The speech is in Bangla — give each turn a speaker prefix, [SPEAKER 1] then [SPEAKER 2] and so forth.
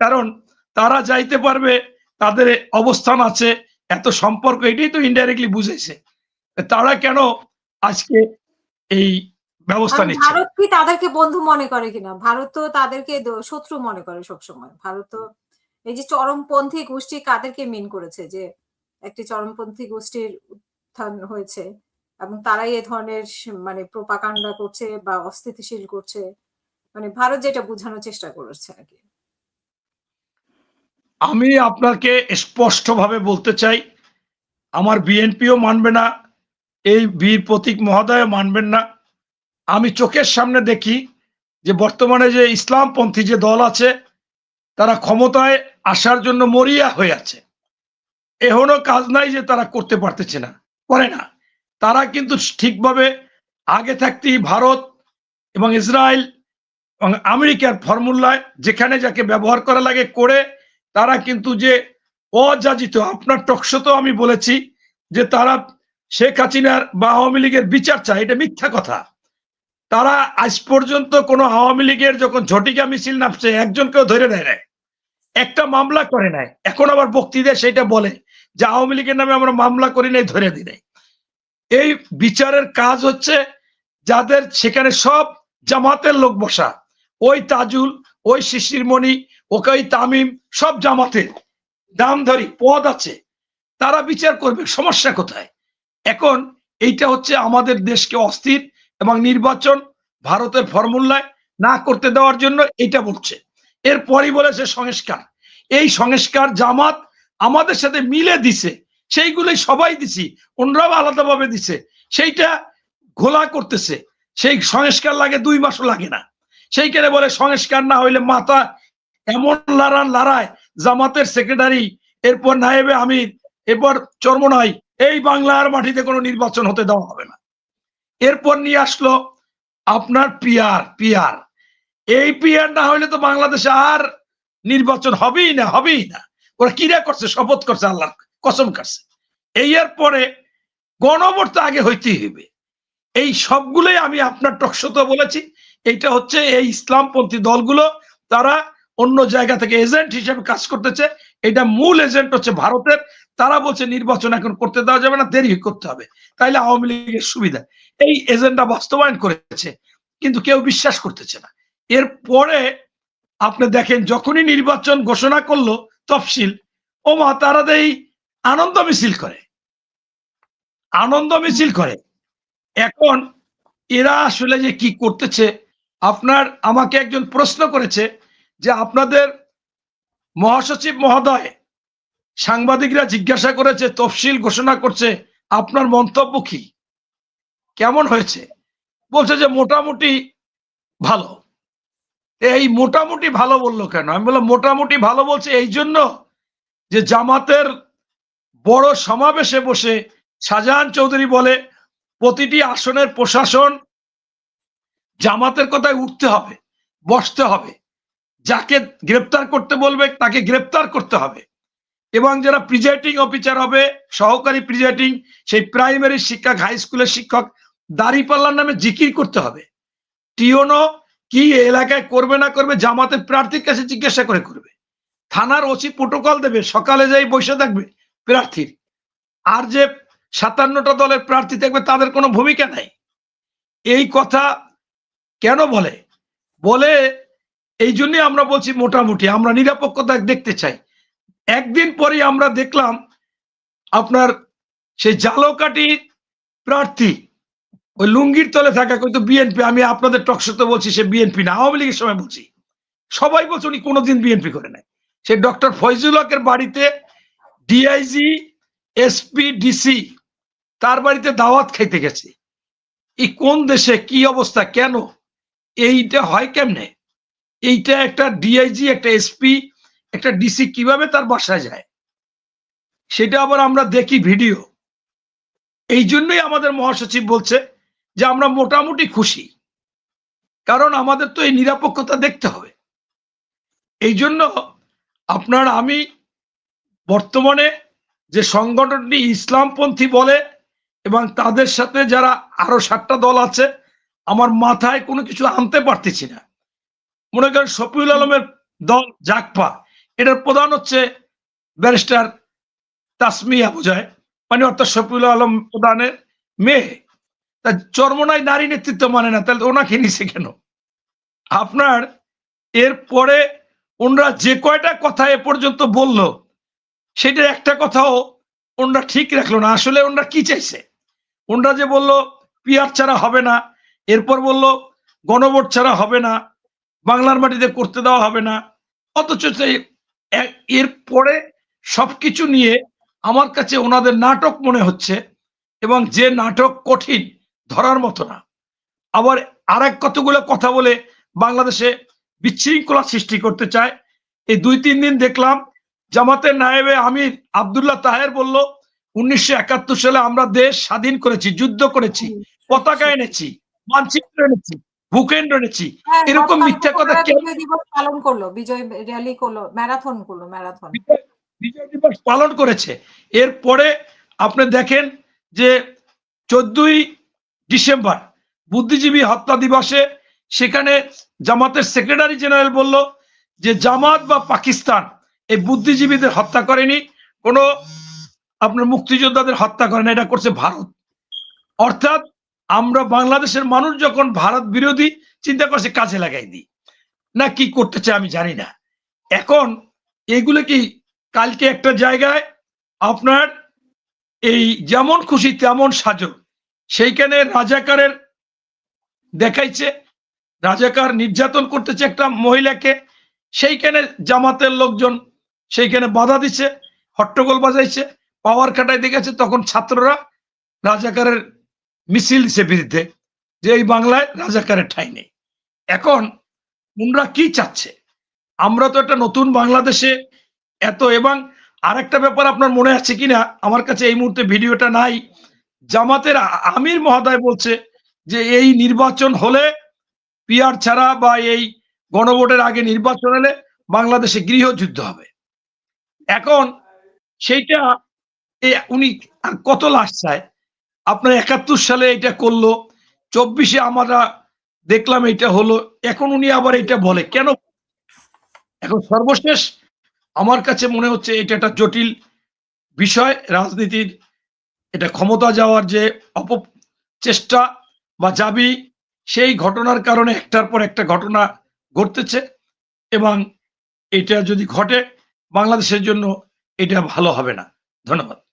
[SPEAKER 1] কারণ তারা যাইতে পারবে তাদের অবস্থান আছে এত সম্পর্ক এটাই তো ইনডাইরেক্টলি বুঝেছে। তারা কেন আজকে এই ব্যবস্থা নিচ্ছে?
[SPEAKER 2] ভারত কি তাদেরকে বন্ধু মনে করে কিনা? ভারত তো তাদেরকে শত্রু মনে করে সবসময়। ভারত তো এই যে চরমপন্থী গোষ্ঠী কাদেরকে মিন করেছে যে একটি চরমপন্থী গোষ্ঠীর উত্থান হয়েছে এবং তারাই এ ধরনের মানে প্রোপাকাণ্ডা করছে বা অস্থিতিশীল করছে। মানে ভারত যেটা বোঝানোর চেষ্টা করেছে আর কি।
[SPEAKER 1] আমি আপনাকে স্পষ্টভাবে বলতে চাই, আমার বিএনপিও মানবে না, এই বীর প্রতীক মহোদয় মানবেন না। আমি চোখের সামনে দেখি যে বর্তমানে যে ইসলামপন্থী যে দল আছে, তারা ক্ষমতায় আসার জন্য মরিয়া হয়ে আছে। এখনও কাজ নাই যে তারা করতে পারতেছে না, করে না। তারা কিন্তু ঠিকভাবে আগে থাকতেই ভারত এবং ইসরায়েল এবং আমেরিকার ফর্মুলায় যেখানে যাকে ব্যবহার করা লাগে করে তারা কিন্তু যে অযাচিত, আপনার টকশো আমি বলেছি যে তারা শেখ হাসিনার বা আওয়ামী লীগের বিচার চায়, এটা মিথ্যা কথা। তারা আজ পর্যন্ত কোনো আওয়ামী লীগের যখন ঝটিকা মিছিল নামছে, একজনকেও ধরে নেয় নাই। একটা মামলা করে নাই। এখন আবার বক্তৃতায় সেটা বলে যে আওয়ামী লীগের নামে আমরা মামলা করি নাই, ধরে দিই নাই। এই বিচারের কাজ হচ্ছে যাদের সেখানে সব জামাতের লোক বসা, ওই তাজুল ওই শিশিরমণি ওকে ওই তামিম, সব জামাতের দামধারী পদ আছে। তারা বিচার করবে, সমস্যা কোথায়? এখন এইটা হচ্ছে আমাদের দেশকে অস্থির এবং নির্বাচন ভারতের ফর্মুলায় না করতে দেওয়ার জন্য এটা বলছে। এরপরই বলেছে সংস্কার। এই সংস্কার জামাত আমাদের সাথে মিলে দিছে, সেইগুলোই সবাই দিছি, অন্যরাও আলাদাভাবে দিছে, সেইটা ঘোলা করতেছে। সেই সংস্কার লাগে, দুই মাসও লাগে না। সেইখানে বলে, সংস্কার না হইলে মাথা এমন লড়ান লড়ায় জামাতের সেক্রেটারি এরপর নায়েবে আমির, এরপর চর্মনাই, এই বাংলার মাটিতে কোনো নির্বাচন হতে দেওয়া হবে না। এরপর নিয়ে আসলো আপনার পিয়ার পিয়ার। এই পিয়ার না হইলে তো বাংলাদেশে আর নির্বাচন হবেই না হবেই না। ওরা কিরা করছে? শপথ করছে আল্লাহ কসম করছে। এই এর পরে গণভোট আগে হইতেই হবে এই সবগুলোই আমি আপনার টকশত বলেছি। এইটা হচ্ছে এই ইসলামপন্থী দলগুলো, তারা অন্য জায়গা থেকে এজেন্ট হিসেবে কাজ করতেছে। এটা মূল এজেন্ট হচ্ছে ভারতের। তারা বলছে নির্বাচন এখন করতে দেওয়া যাবে না, দেরি করতে হবে। তাইলে আওয়ামী লীগের সুবিধা। এই এজেন্ডা বাস্তবায়ন করেছে, কিন্তু কেউ বিশ্বাস করতেছে না। এরপরে আপনি দেখেন, যখনই নির্বাচন ঘোষণা করল তফসিল, ও মা, তারা দেই আনন্দ মিছিল করে। আনন্দ মিছিল করে। এখন এরা আসলে যে কি করতেছে আপনার আমাকে একজন প্রশ্ন করেছে যে আপনাদের মহাসচিব মহোদয় সাংবাদিকরা জিজ্ঞাসা করেছে, তফসিল ঘোষণা করছে, আপনার মন্তব্য কি? কেমন হয়েছে? বলছে যে মোটামুটি ভালো। এই মোটামুটি ভালো বলল কেন? আমি বললাম, মোটামুটি ভালো বলছে এই জন্য যে জামাতের বড় সমাবেশে বসে শাহজাহান চৌধুরী বলে, প্রতিটি আসনের প্রশাসন জামাতের কথায় উঠতে হবে, বসতে হবে। যাকে গ্রেপ্তার করতে বলবে, তাকে গ্রেপ্তার করতে হবে। এবং যারা প্রিজাইডিং অফিসার হবে, সহকারী প্রিজাইডিং সেই প্রাইমারি শিক্ষক হাই স্কুলের শিক্ষক, দাঁড়িপাল্লার নামে জিকির করতে হবে। টিওনো কি এলাকায় করবে না করবে, জামাতের প্রার্থীর কাছে জিজ্ঞাসা করে করবে। থানার ওসি প্রোটোকল দেবে, সকালে যাই বসে থাকবে প্রার্থীর। আর যে সাতান্নটা দলের প্রার্থী থাকবে, তাদের কোনো ভূমিকা নাই। এই কথা কেন বলে? বলে এই জন্যই আমরা বলছি মোটামুটি, আমরা নিরাপত্তা দেখতে চাই। একদিন পরে আমরা দেখলাম আপনার সেই জালকাটি প্রার্থী, ওই লুঙ্গির তলে থাকা কিন্তু বিএনপি, আমি আপনাদের টকশোতে বলছি সে বিএনপি না, আওয়ামী লীগের সময় বলছি। সবাই বলছে উনি কোনোদিন বিএনপি করে নাই। সে ডক্টর ফয়জুল হকের বাড়িতে ডিআইজি এসপি ডিসি তার বাড়িতে দাওয়াত খাইতে গেছে। এই কোন দেশে কি অবস্থা, কেন? এইটা হয় কেমনে? এইটা একটা ডিআইজি একটা এসপি একটা ডিসি কীভাবে তার বাসায় যায়? সেটা আবার আমরা দেখি ভিডিও। এই জন্যই আমাদের মহাসচিব বলছে যে আমরা মোটামুটি খুশি। কারণ আমাদের তো এই নিরাপত্তা দেখতে হবে। এই জন্য আপনার আমি বর্তমানে যে সংগঠনটি ইসলামপন্থী বলে এবং তাদের সাথে যারা আরও সাতটা দল আছে আমার মাথায় কোনো কিছু আনতে পারতেছি না। মনে করেন শফিউল আলমের দল জাকপা এটার প্রধান হচ্ছে ব্যারিস্টার তাসমিয়া বোঝায় মানে অর্থাৎ শফিউল আলম প্রধানের মেয়ে। তা চর্মনায় নারী নেতৃত্ব মানে না, তাহলে ওনাকে নিছে কেন? আপনার এরপরে ওনরা যে কয়টা কথা এ পর্যন্ত বলল সেটা একটা কথাও ওনরা ঠিক রাখল না। আসলে ওনরা কি চাইছে? ওনরা যে বলল, পিয়ার ছাড়া হবে না এরপর বলল, গণভোট ছাড়া হবে না, বাংলার মাটিতে করতে দেওয়া হবে না। অথচ এরপরে সবকিছু নিয়ে আমার কাছে ওনাদের নাটক মনে হচ্ছে এবং যে নাটক কঠিন ধরার মতো না। আবার আর এক কতগুলো কথা বলে বাংলাদেশে বিশৃঙ্খলা সৃষ্টি করতে চায়। এই দুই, তিন দিন দেখলাম জামাতের নায়েবে আমির আবদুল্লাহ তাহের বলল, উনিশশো একাত্তর সালে আমরা দেশ স্বাধীন করেছি, যুদ্ধ করেছি, পতাকা এনেছি। মানচিত্র এনেছি ভূখণ্ড এনেছি।
[SPEAKER 2] হ্যাঁ,
[SPEAKER 1] এরকম মিথ্যা কথা
[SPEAKER 2] বিজয় দিবস পালন করল বিজয় র্যালি করল ম্যারাথন করল ম্যারাথন।
[SPEAKER 1] বিজয় বিজয় দিবস পালন করেছে। এরপরে আপনি দেখেন যে চোদ্দই ডিসেম্বর বুদ্ধিজীবী হত্যা দিবসে সেখানে জামাতের সেক্রেটারি জেনারেল বলল যে জামাত বা পাকিস্তান এই বুদ্ধিজীবীদের হত্যা করেনি কোনো আপনার মুক্তিযোদ্ধাদের হত্যা করেনি এটা করছে ভারত। অর্থাৎ আমরা বাংলাদেশের মানুষ যখন ভারত বিরোধী চিন্তা করছে কাজে লাগাই দিই। না কি করতে চায় আমি জানি না। এখন এগুলো কি কালকে একটা জায়গায় আপনার এই যেমন খুশি তেমন সাজো সেইখানে রাজাকারের দেখাইছে, রাজাকার নির্যাতন করতেছে একটা মহিলাকে। সেইখানে জামাতের লোকজন সেইখানে বাধা দিচ্ছে, হট্টগোল বাজাইছে, পাওয়ার খাটায় দেখেছে, তখন ছাত্ররা রাজাকারের মিছিল দিছে বিরুদ্ধে যে এই বাংলায় রাজাকারের ঠাঁই নেই। এখন উনরা কি চাচ্ছে? আমরা তো একটা নতুন বাংলাদেশে এত, এবং আরেকটা ব্যাপার আপনার মনে আছে কিনা? আমার কাছে এই মুহূর্তে ভিডিওটা নাই। জামাতের আমির মহোদয় বলছে যে এই নির্বাচন হলে পিয়ার ছাড়া বা এই গণভোটের আগে নির্বাচন হলে বাংলাদেশে গৃহযুদ্ধ হবে। এখন সেইটা উনি কত লাশ চায়? আপনার একাত্তর সালে এটা করল, চব্বিশে আমরা দেখলাম এটা হলো, এখন উনি আবার এটা বলে। কেন? এখন সর্বশেষ আমার কাছে মনে হচ্ছে এটা একটা জটিল বিষয়, রাজনীতির এটা ক্ষমতা যাওয়ার যে অপচেষ্টা বা যাবি সেই ঘটনার কারণে একটার পর একটা ঘটনা ঘটতেছে এবং এটা যদি ঘটে, বাংলাদেশের জন্য এটা ভালো হবে না। ধন্যবাদ।